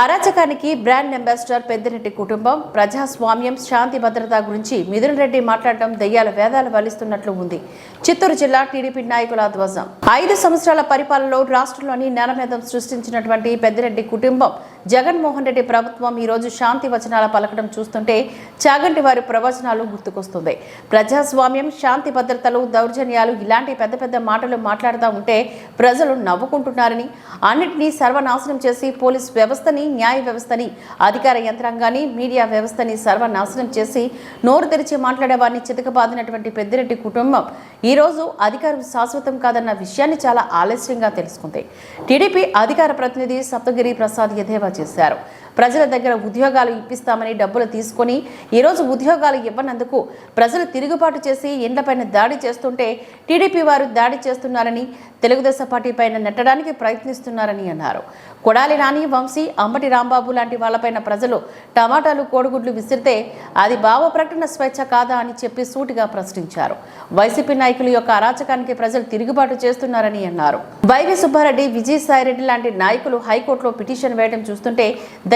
అరాచకానికి brand ambassador Peddireddy కుటుంబం ప్రజాస్వామ్యం శాంతి భద్రత గురించి మిథున్ రెడ్డి మాట్లాడటం దెయ్యాల వేదాలు వలిస్తున్నట్లు ఉంది. చిత్తూరు జిల్లా టీడీపీ నాయకుల ధ్వజం. ఐదు సంవత్సరాల పరిపాలనలో రాష్ట్రంలోని నేలమేధం సృష్టించినటువంటి పెద్దిరెడ్డి కుటుంబం జగన్మోహన్ రెడ్డి ప్రభుత్వం ఈ రోజు శాంతి వచనాల పలకడం చూస్తుంటే చాగంటి వారి ప్రవచనాలు గుర్తుకొస్తుంది. ప్రజాస్వామ్యం శాంతి భద్రతలు దౌర్జన్యాలు ఇలాంటి పెద్ద పెద్ద మాటలు మాట్లాడుతూ ఉంటే ప్రజలు నవ్వుకుంటున్నారని అన్నింటినీ సర్వనాశనం చేసి పోలీస్ వ్యవస్థని న్యాయ వ్యవస్థని అధికార యంత్రాంగాన్ని మీడియా వ్యవస్థని సర్వనాశనం చేసి నోరు తెరిచి మాట్లాడే వారిని చితకబాదినటువంటి పెద్దిరెడ్డి కుటుంబం ఈ రోజు అధికారం శాశ్వతం కాదన్న విషయాన్ని చాలా ఆలస్యంగా తెలుసుకుంది. టీడీపీ అధికార ప్రతినిధి సప్తగిరి ప్రసాద్ ఎద్దేవా చేశారు ప్రజల దగ్గర ఉద్యోగాలు ఇప్పిస్తామని డబ్బులు తీసుకొని ఈరోజు ఉద్యోగాలు ఇవ్వనందుకు ప్రజలు తిరుగుబాటు చేసి ఇండ్లపైన దాడి చేస్తుంటే టీడీపీ వారు దాడి చేస్తున్నారని తెలుగుదేశం పార్టీ పైన నెట్టడానికి ప్రయత్నిస్తున్నారని అన్నారు. కొడాలి నాని వంశీ అంబటి రాంబాబు లాంటి వాళ్ళపైన ప్రజలు టమాటాలు కోడిగుడ్లు విసిరితే అది భావ ప్రకటన స్వేచ్ఛ కాదా అని చెప్పి సూటిగా ప్రశ్నించారు. వైసీపీ నాయకుల యొక్క అరాచకానికి ప్రజలు తిరుగుబాటు చేస్తున్నారని అన్నారు. వైవి సుబ్బారెడ్డి విజయసాయిరెడ్డి లాంటి నాయకులు హైకోర్టులో పిటిషన్ వేయడం చూస్తుంటే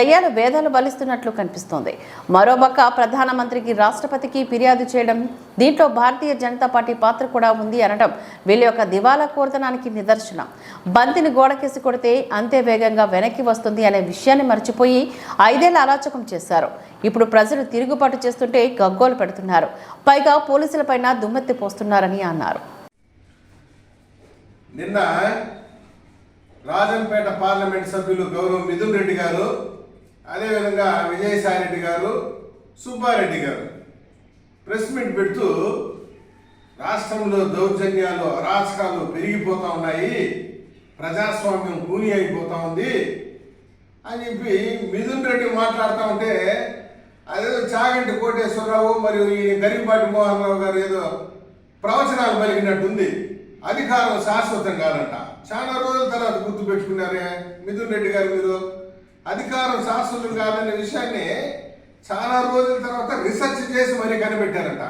దయ్యాలు వేదాలు బలిస్తున్నట్లు కనిపిస్తోంది. మరోపక్క ప్రధానమంత్రికి రాష్ట్రపతికి ఫిర్యాదు చేయడం దీంట్లో భారతీయ జనతా పార్టీ పాత్ర కూడా ఉంది అనడం వీళ్ళ యొక్క దివాలా కోరతనానికి నిదర్శనం. బంతిని గోడకేసి కొడితే అంతే వేగంగా వెనక్కి వస్తుంది అనే విషయాన్ని మర్చిపోయి ఐదేళ్ళ అరాచకం చేశారు. ఇప్పుడు ప్రజలు తిరుగుబాటు చేస్తుంటే గగ్గోలు పెడుతున్నారు. పైగా పోలీసులపైన దుమ్మెత్తి పోస్తున్నారని అన్నారు. నిన్న రాజంపేట పార్లమెంట్ సభ్యులు గౌరవ మిథున్ రెడ్డి గారు అదేవిధంగా విజయసాయి రెడ్డి గారు సుబ్బారెడ్డి గారు. ప్రెస్ మీట్ పెడుతూ రాష్ట్రంలో దౌర్జన్యాలు అరాచకాలు పెరిగిపోతూ ఉన్నాయి ప్రజాస్వామ్యం కూని అయిపోతా ఉంది అని చెప్పి మిథున్ రెడ్డి మాట్లాడుతూ ఉంటే అదేదో చాగంటి కోటేశ్వరరావు మరియు ఈ గరిపాటి మోహన్ రావు గారు ఏదో ప్రవచనాలు పలికినట్టుంది. అధికారం శాశ్వతం కాదంట. చాలా రోజుల తర్వాత గుర్తు పెట్టుకున్నారే మిథున్ రెడ్డి గారు మీరు. అధికారం శాశ్వతం కాదనే విషయాన్ని చాలా రోజుల తర్వాత రీసెర్చ్ చేసి మరీ కనిపెట్టారంట.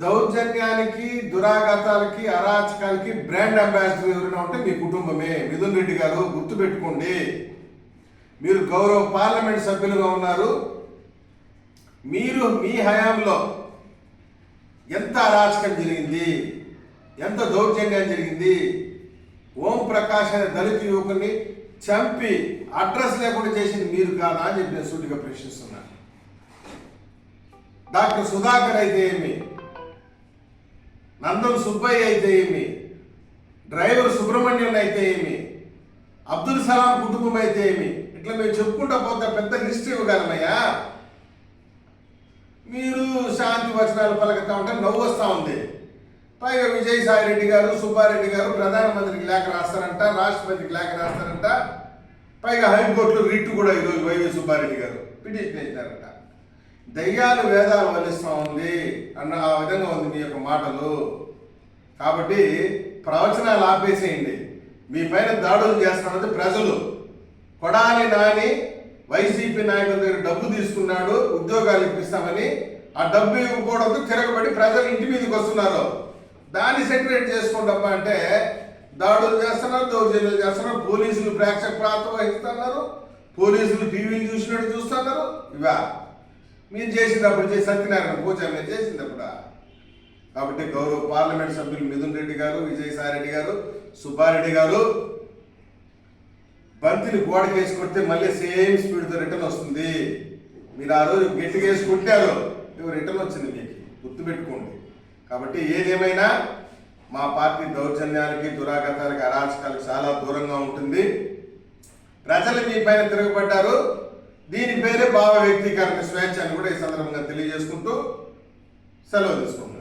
దౌర్జన్యానికి దురాఘాతాలకి అరాచకాలకి బ్రాండ్ అంబాసిడర్ ఎవరైనా ఉంటే మీ కుటుంబమే. మిథున్ రెడ్డి గారు గుర్తుపెట్టుకోండి. మీరు గౌరవ పార్లమెంట్ సభ్యులుగా ఉన్నారు. మీరు మీ హయాంలో ఎంత అరాచకం జరిగింది? ఎంత దౌర్జన్యం జరిగింది? ఓం ప్రకాష్ అనే దళిత యువకుని చంపి అడ్రస్ లేకుండా చేసింది మీరు కాదా అని చెప్పి నేను సూటిగా ప్రశ్నిస్తున్నాను డాక్టర్ సుధాకర్ అయితే ఏమి? నందం సుబ్బయ్య అయితే ఏమి? డ్రైవర్ సుబ్రహ్మణ్యం అయితే ఏమి? అబ్దుల్ సలాం కుటుంబం అయితే ఏమి? ఇట్లా మేము చెప్పుకుంటా పోతే పెద్ద లిస్ట్ ఇవ్వగలమయ్యా. మీరు శాంతి వచనాలు పలకతా ఉంటే నవ్వు వస్తూ ఉంది. పైగా విజయసాయి రెడ్డి గారు సుబ్బారెడ్డి గారు ప్రధానమంత్రికి లేఖ రాస్తారంట రాష్ట్రపతికి లేఖ రాస్తారంట. పైగా హైకోర్టులో రిట్ కూడా ఈరోజు వైవి సుబ్బారెడ్డి గారు పిటిషన్ వేసినారంట. దయ్యాలు వేదాలు వలిస్తూ ఉంది అన్న ఆ విధంగా ఉంది మీ యొక్క మాటలు. కాబట్టి ప్రవచనాలు ఆపేసేయండి. మీ పైన దాడులు చేస్తామంటే ప్రజలు. కొడాలి నాని వైసీపీ నాయకుల దగ్గర డబ్బు తీసుకున్నాడు ఉద్యోగాలు ఇప్పిస్తామని ఆ డబ్బు ఇవ్వకూడదు తిరగబడి ప్రజలు ఇంటి మీదకి వస్తున్నారు. దాన్ని సెక్రెట్ చేసుకోండమ్మా అంటే దాడులు చేస్తున్నారు దౌర్జన్యాలు చేస్తున్నారు పోలీసులు ప్రేక్షక ప్రాంతం వహిస్తున్నారు పోలీసులు టీవీని చూసినట్టు చూస్తున్నారు. ఇవా మీరు చేసినప్పుడు చేసి సత్యనారాయణ పూజ మీరు చేసినప్పుడు కాబట్టి గౌరవ పార్లమెంట్ సభ్యులు మిథున్ రెడ్డి గారు విజయసాయి రెడ్డి గారు సుబ్బారెడ్డి గారు బంతిని గోడకేసి కొడితే మళ్ళీ సేమ్ స్పీడ్తో రిటర్న్ వస్తుంది. మీరు ఆ రోజు గట్టిగా వేసి కొట్టారు రిటర్న్ వచ్చింది మీకు. గుర్తుపెట్టుకోండి. కాబట్టి ఏదేమైనా మా పార్టీ దౌర్జన్యానికి దురాగతానికి అరాచకాలకు చాలా దూరంగా ఉంటుంది. ప్రజలు మీ పైన తిరగబడ్డారు. దీని పేరే భావ వ్యక్తీకరణ స్వేచ్ఛ అని కూడా ఈ సందర్భంగా తెలియజేసుకుంటూ సెలవు తీసుకుంటున్నాను